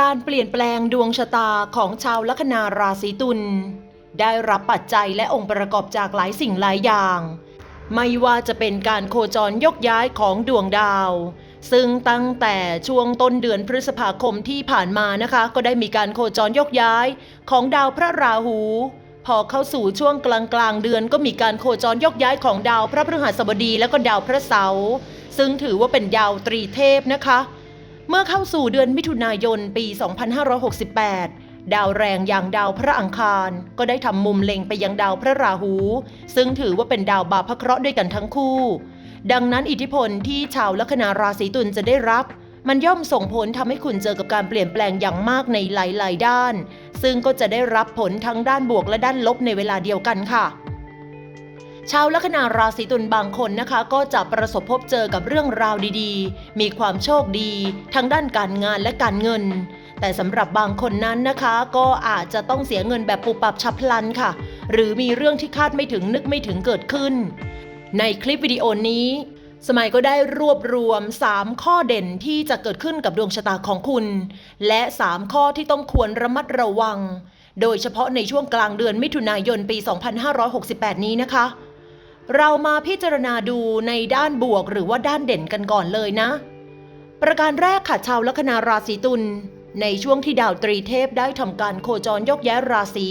การเปลี่ยนแปลงดวงชะตาของชาวลัคนาราศีตุลได้รับปัจจัยและองค์ประกอบจากหลายสิ่งหลายอย่าง ไม่ว่าจะเป็นการโคจรยกย้ายของดวงดาว ซึ่งตั้งแต่ช่วงต้นเดือนพฤษภาคมที่ผ่านมานะคะ ก็ได้มีการโคจรยกย้ายของดาวพระราหู พอเข้าสู่ช่วงกลางกลางเดือนก็มีการโคจรยกย้ายของดาวพระพฤหัสบดีและก็ดาวพระเสาร์ซึ่งถือว่าเป็นดาวตรีเทพนะคะ เมื่อเข้าสู่เดือนมิถุนายนปี 2568 ดาวแรงอย่างดาวพระอังคาร ก็ได้ทำมุมเล็งไปยังดาวพระราหู ซึ่งถือว่าเป็นดาวบาพระเคราะห์ด้วยกันทั้งคู่ ดังนั้นอิทธิพลที่ชาวลัคนาราศีตุลจะได้รับมันย่อมส่งผลทำให้คุณเจอกับการเปลี่ยนแปลงอย่างมากในหลาย ๆ ด้าน ซึ่งก็จะได้รับผลทั้งด้านบวกและด้านลบในเวลาเดียวกันค่ะ ชาวลัคนาราศีตุลบางคนนะคะ ก็จะประสบพบเจอกับเรื่องราวดีๆ มีความโชคดีทั้งด้านการงานและการเงิน แต่สำหรับบางคนนั้นนะคะ ก็อาจจะต้องเสียเงินแบบปุบปับฉับพลันค่ะ หรือมีเรื่องที่คาดไม่ถึงนึกไม่ถึงเกิดขึ้น ในคลิปวิดีโอนี้สมัยก็ได้รวบรวม 3 ข้อเด่นที่จะเกิดขึ้นกับดวงชะตาของคุณ และ 3 ข้อที่ต้องควรระมัดระวัง โดยเฉพาะในช่วงกลางเดือนมิถุนายนปี 2568 นี้นะคะ เรามาพิจารณาดูในด้านบวกหรือว่าด้านเด่นกันก่อนเลยนะ ประการแรกค่ะชาวลัคนาราศีตุลในช่วงที่ดาวตรีเทพได้ทำการโคจรยกย้ายราศี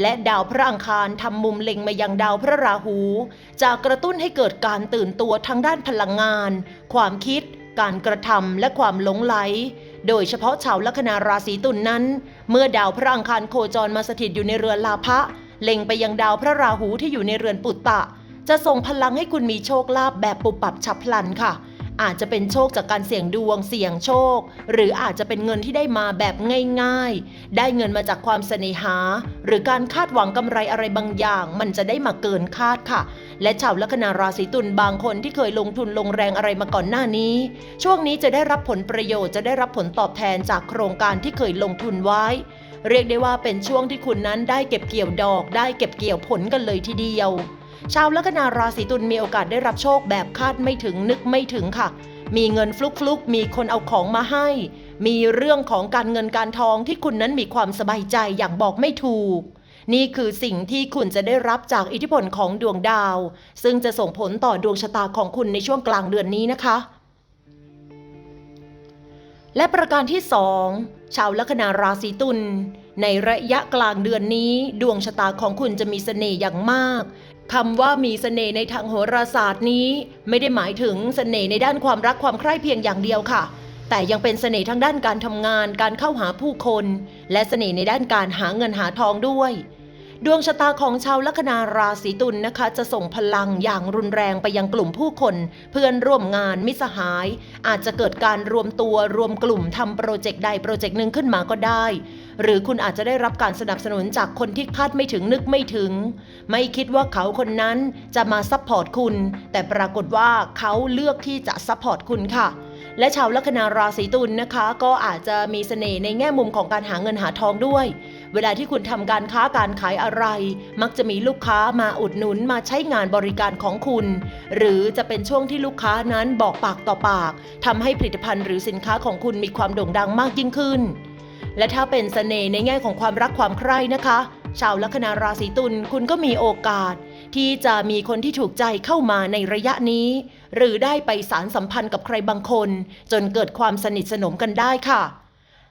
และดาวพระอังคารทำมุมเล็งมายังดาวพระราหู จะกระตุ้นให้เกิดการตื่นตัวทางด้านพลังงาน ความคิด การกระทำและความหลงไหล โดยเฉพาะชาวลัคนาราศีตุลนนั้น เมื่อดาวพระอังคารโคจรมาสถิตอยู่ในเรือนลาภะเล็งไปยังดาวพระราหูที่อยู่ในเรือนปุตตะ จะส่งพลังให้คุณมีโชคลาภแบบปุบปับฉับพลันค่ะ อาจจะเป็นโชคจากการเสี่ยงดวงเสี่ยงโชค หรืออาจจะเป็นเงินที่ได้มาแบบง่ายๆ ได้เงินมาจากความเสน่หา หรือการคาดหวังกำไรอะไรบางอย่าง มันจะได้มาเกินคาดค่ะ และชาวลัคนาราศีตุลบางคนที่เคยลงทุนลงแรงอะไรมาก่อนหน้านี้ ช่วงนี้จะได้รับผลประโยชน์จะได้รับผลตอบแทนจากโครงการที่เคยลงทุนไว้เรียกได้ว่าเป็นช่วงที่คุณนั้นได้เก็บเกี่ยวดอก ได้เก็บเกี่ยวผลกันเลยทีเดียว ชาวลัคนาราศีตุลมีโอกาสได้รับโชคแบบคาดไม่ถึงนึกไม่ถึงค่ะ มีเงินฟลุกๆมีคนเอาของมาให้ มีเรื่องของการเงินการทองที่คุณนั้นมีความสบายใจอย่างบอกไม่ถูก นี่คือสิ่งที่คุณจะได้รับจากอิทธิพลของดวงดาว ซึ่งจะส่งผลต่อดวงชะตาของคุณในช่วงกลางเดือนนี้นะคะและประการที่สองชาวลัคนาราศีตุลในระยะกลางเดือนนี้ ดวงชะตาของคุณจะมีเสน่ห์อย่างมาก คำว่ามีเสน่ห์ในทางโหราศาสตร์นี้ ไม่ได้หมายถึงเสน่ห์ในด้านความรักความใคร่เพียงอย่างเดียวค่ะ แต่ยังเป็นเสน่ห์ทางด้านการทำงาน การเข้าหาผู้คน และเสน่ห์ในด้านการหาเงินหาทองด้วย ดวงชะตาของชาวลัคนาราศีตุลนะคะ จะส่งพลังอย่างรุนแรงไปยังกลุ่มผู้คน เพื่อนร่วมงานมิสหาย อาจจะเกิดการรวมตัวรวมกลุ่มทำโปรเจกต์ใดโปรเจกต์หนึ่งขึ้นมาก็ได้ หรือคุณอาจจะได้รับการสนับสนุนจากคนที่คาดไม่ถึงนึกไม่ถึง ไม่คิดว่าเขาคนนั้นจะมาซัพพอร์ตคุณ แต่ปรากฏว่าเขาเลือกที่จะซัพพอร์ตคุณค่ะและชาวลัคนาราศีตุลนะคะ ก็อาจจะมีเสน่ห์ในแง่มุมของการหาเงินหาทองด้วย เวลาที่คุณทำการค้าการขายอะไร มักจะมีลูกค้ามาอุดหนุนมาใช้งานบริการของคุณ หรือจะเป็นช่วงที่ลูกค้านั้นบอกปากต่อปากทำให้ผลิตภัณฑ์หรือสินค้าของคุณมีความโด่งดังมากยิ่งขึ้น และถ้าเป็นเสน่ห์ในแง่ของความรักความใคร่นะคะ ชาวลัคนาราศีตุลคุณก็มีโอกาส ที่จะมีคนที่ถูกใจเข้ามาในระยะนี้ หรือได้ไปสารสัมพันธ์กับใครบางคน จนเกิดความสนิทสนมกันได้ค่ะ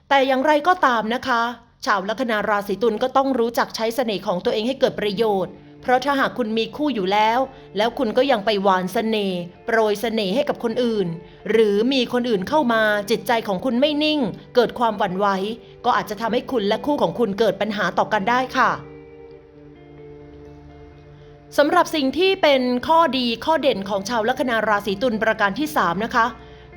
แต่อย่างไรก็ตามนะคะ ชาวลัคนาราศีตุลก็ต้องรู้จักใช้เสน่ห์ของตัวเองให้เกิดประโยชน์ เพราะถ้าหากคุณมีคู่อยู่แล้ว แล้วคุณก็ยังไปหวานเสน่ห์โปรยเสน่ห์ให้กับคนอื่น หรือมีคนอื่นเข้ามาจิตใจของคุณไม่นิ่ง เกิดความหวั่นไหวก็อาจจะทำให้คุณและคู่ของคุณเกิดปัญหาต่อกันได้ค่ะสำหรับสิ่งที่เป็นข้อดีข้อเด่นของชาวลัคนาราศีตุลประการที่ 3 นะคะ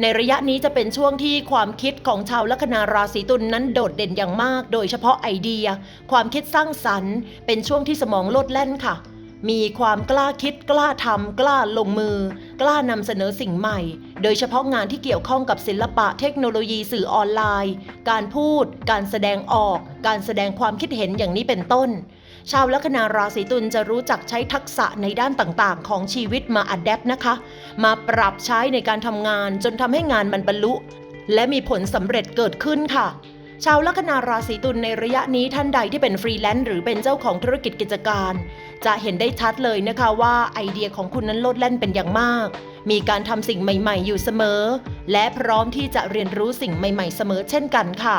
ในระยะนี้จะเป็นช่วงที่ความคิดของชาวลัคนาราศีตุลนนั้นโดดเด่นอย่างมาก โดยเฉพาะไอเดีย ความคิดสร้างสรรค์ เป็นช่วงที่สมองโลดแล่นค่ะ มีความกล้าคิดกล้าทำกล้าลงมือ กล้านำเสนอสิ่งใหม่ โดยเฉพาะงานที่เกี่ยวข้องกับศิลปะเทคโนโลยีสื่อออนไลน์ การพูด การแสดงออก การแสดงความคิดเห็นอย่างนี้เป็นต้น ชาวลัคนาราศีตุลจะรู้จักใช้ทักษะในด้านต่างๆ ของชีวิตมาอัดแอปนะคะ มาปรับใช้ในการทำงานจนทำให้งานมันบรรลุ และมีผลสำเร็จเกิดขึ้นค่ะชาวลัคนาราศีตุลในระยะนี้ท่านใดที่เป็นฟรีแลนซ์หรือเป็นเจ้าของธุรกิจกิจการ จะเห็นได้ชัดเลยนะคะว่าไอเดียของคุณนั้นโลดแล่นเป็นอย่างมาก มีการทำสิ่งใหม่ ๆ อยู่เสมอ และพร้อมที่จะเรียนรู้สิ่งใหม่ ๆ เสมอเช่นกันค่ะ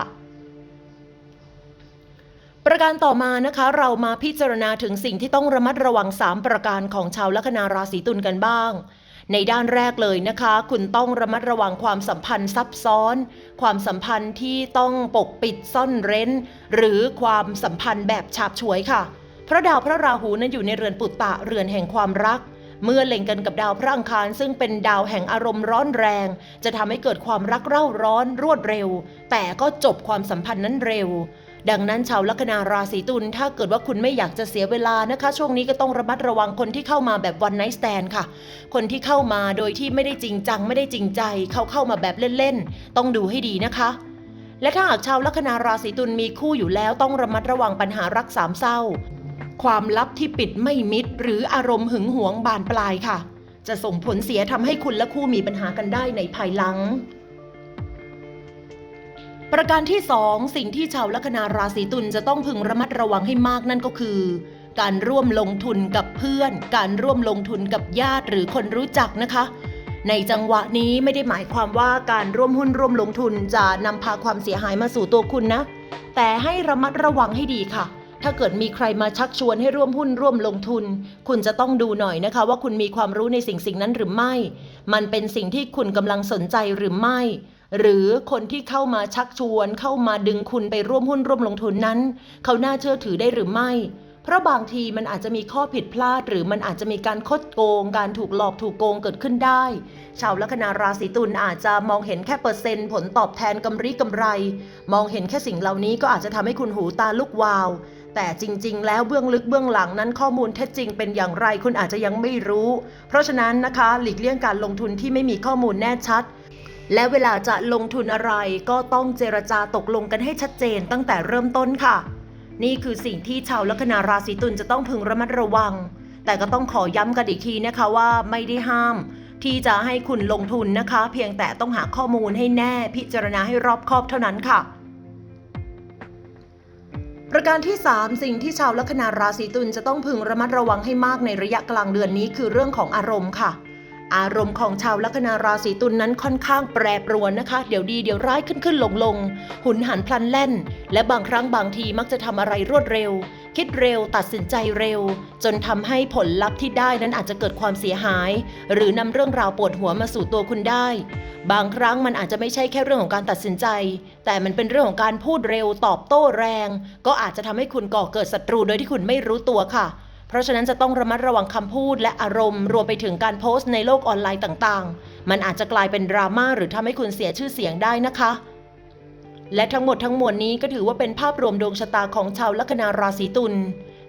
ประการต่อมานะคะ เรามาพิจารณาถึงสิ่งที่ต้องระมัดระวัง 3 ประการของชาวลัคนาราศีตุลกันบ้าง ในด้านแรกเลยนะคะ คุณต้องระมัดระวังความสัมพันธ์ซับซ้อน ความสัมพันธ์ที่ต้องปกปิดซ่อนเร้น หรือความสัมพันธ์แบบฉาบฉวยค่ะ พระดาวพระราหูนั้นอยู่ในเรือนปุตตะเรือนแห่งความรักเมื่อเล็งกันกับดาวพระอังคาร ซึ่งเป็นดาวแห่งอารมณ์ร้อนแรง จะทำให้เกิดความรักเร่าร้อนรวดเร็ว แต่ก็จบความสัมพันธ์นั้นเร็ว ดังนั้นชาวลัคนาราศีตุลถ้าเกิดว่าคุณไม่อยากจะเสียเวลานะคะ ช่วงนี้ก็ต้องระมัดระวังคนที่เข้ามาแบบวันไน t ์สแตนค่ะ คนที่เข้ามาโดยที่ไม่ได้จริงจังไม่ได้จริงใจ เขาเข้ามาแบบเล่นๆ ต้องดูให้ดีนะคะ และถ้าหากชาวลัคนาราศีตุลมีคู่อยู่แล้วต้องระมัดระวังปัญหารักสามเศร้า ความลับที่ปิดไม่มิด หรืออารมณ์หึงหวงบานปลายค่ะ จะส่งผลเสียทำให้คุณและคู่มีปัญหากันได้ในภายหลัง ประการที่สองสิ่งที่ชาวลัคนาราศีตุลจะต้องพึงระมัดระวังให้มากนั่นก็คือ การร่วมลงทุนกับเพื่อน การร่วมลงทุนกับญาติหรือคนรู้จักนะคะ ในจังหวะนี้ไม่ได้หมายความว่าการร่วมหุ้นร่วมลงทุนจะนำพาความเสียหายมาสู่ตัวคุณนะ แต่ให้ระมัดระวังให้ดีค่ะ ถ้าเกิดมีใครมาชักชวนให้ร่วมหุ้นร่วมลงทุน คุณจะต้องดูหน่อยนะคะ ว่าคุณมีความรู้ในสิ่งสิ่งนั้นหรือไม่ มันเป็นสิ่งที่คุณกำลังสนใจหรือไม่ หรือคนที่เข้ามาชักชวนเข้ามาดึงคุณไปร่วมหุ้นร่วมลงทุนนั้น เขาน่าเชื่อถือได้หรือไม่ เพราะบางทีมันอาจจะมีข้อผิดพลาด หรือมันอาจจะมีการคดโกง การถูกหลอกถูกโกงเกิดขึ้นได้ ชาวลัคนาราศีตุลอาจจะมองเห็นแค่เปอร์เซ็นต์ผลตอบแทนกำไรกำไร มองเห็นแค่สิ่งเหล่านี้ก็อาจจะทำให้คุณหูตาลุกวาว แต่จริง ๆ แล้วเบื้องลึกเบื้องหลังนั้นข้อมูลเท็จจริงเป็นอย่างไรคุณอาจจะยังไม่รู้ เพราะฉะนั้นนะคะ หลีกเลี่ยงการลงทุนที่ไม่มีข้อมูลแน่ชัด และเวลาจะลงทุนอะไรก็ต้องเจรจาตกลงกันให้ชัดเจนตั้งแต่เริ่มต้นค่ะ นี่คือสิ่งที่ชาวลัคนาราศีตุลจะต้องพึงระมัดระวัง แต่ก็ต้องขอย้ำกันอีกทีนะคะว่าไม่ได้ห้าม ที่จะให้คุณลงทุนนะคะ เพียงแต่ต้องหาข้อมูลให้แน่พิจารณาให้รอบคอบเท่านั้นค่ะประการที่ 3 สิ่งที่ชาวลัคนาราศีตุลจะต้องพึงระมัดระวังให้มากในระยะกลางเดือนนี้คือเรื่องของอารมณ์ค่ะ อารมณ์ของชาวลัคนาราศีตุลนนั้นค่อนข้างแปรปรวนนะคะ เดี๋ยวดีเดี๋ยวร้ายขึ้นขึ้นลงลงหุนหันพลันแล่น และบางครั้งบางทีมักจะทำอะไรรวดเร็ว คิดเร็วตัดสินใจเร็ว จนทำให้ผลลัพธ์ที่ได้นั้นอาจจะเกิดความเสียหาย หรือนำเรื่องราวปวดหัวมาสู่ตัวคุณได้ บางครั้งมันอาจจะไม่ใช่แค่เรื่องของการตัดสินใจ แต่มันเป็นเรื่องของการพูดเร็วตอบโต้แรง ก็อาจจะทำให้คุณก่อเกิดศัตรูโดยที่คุณไม่รู้ตัวค่ะ เพราะฉะนั้นจะต้องระมัดระวังคำพูดและอารมณ์ รวมไปถึงการโพสต์ในโลกออนไลน์ต่างๆ มันอาจจะกลายเป็นดราม่าหรือทำให้คุณเสียชื่อเสียงได้นะคะ และทั้งหมดทั้งมวลนี้ก็ถือว่าเป็นภาพรวมดวงชะตาของชาวลัคนาราศีตุล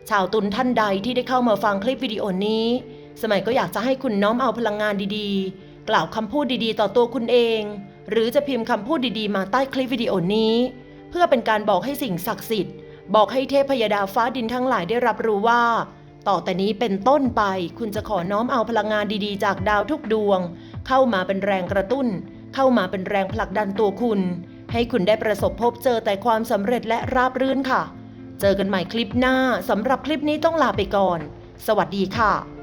ชาวตุลท่านใดที่ได้เข้ามาฟังคลิปวิดีโอนี้ สมัยก็อยากจะให้คุณน้อมเอาพลังงานดีๆ กล่าวคำพูดดีๆ ต่อตัวคุณเอง หรือจะพิมพ์คำพูดดีๆ มาใต้คลิปวิดีโอนี้ เพื่อเป็นการบอกให้สิ่งศักดิ์สิทธิ์บอกให้เทพพยดาฟ้าดินทั้งหลายได้รับรู้ว่า ต่อแต่นี้เป็นต้นไปคุณจะขอน้อมเอาพลังงานดีๆ จากดาวทุกดวง เข้ามาเป็นแรงกระตุ้น เข้ามาเป็นแรงผลักดันตัวคุณ ให้คุณได้ประสบพบเจอแต่ความสำเร็จและราบรื่นค่ะ เจอกันใหม่คลิปหน้าสำหรับคลิปนี้ต้องลาไปก่อน สวัสดีค่ะ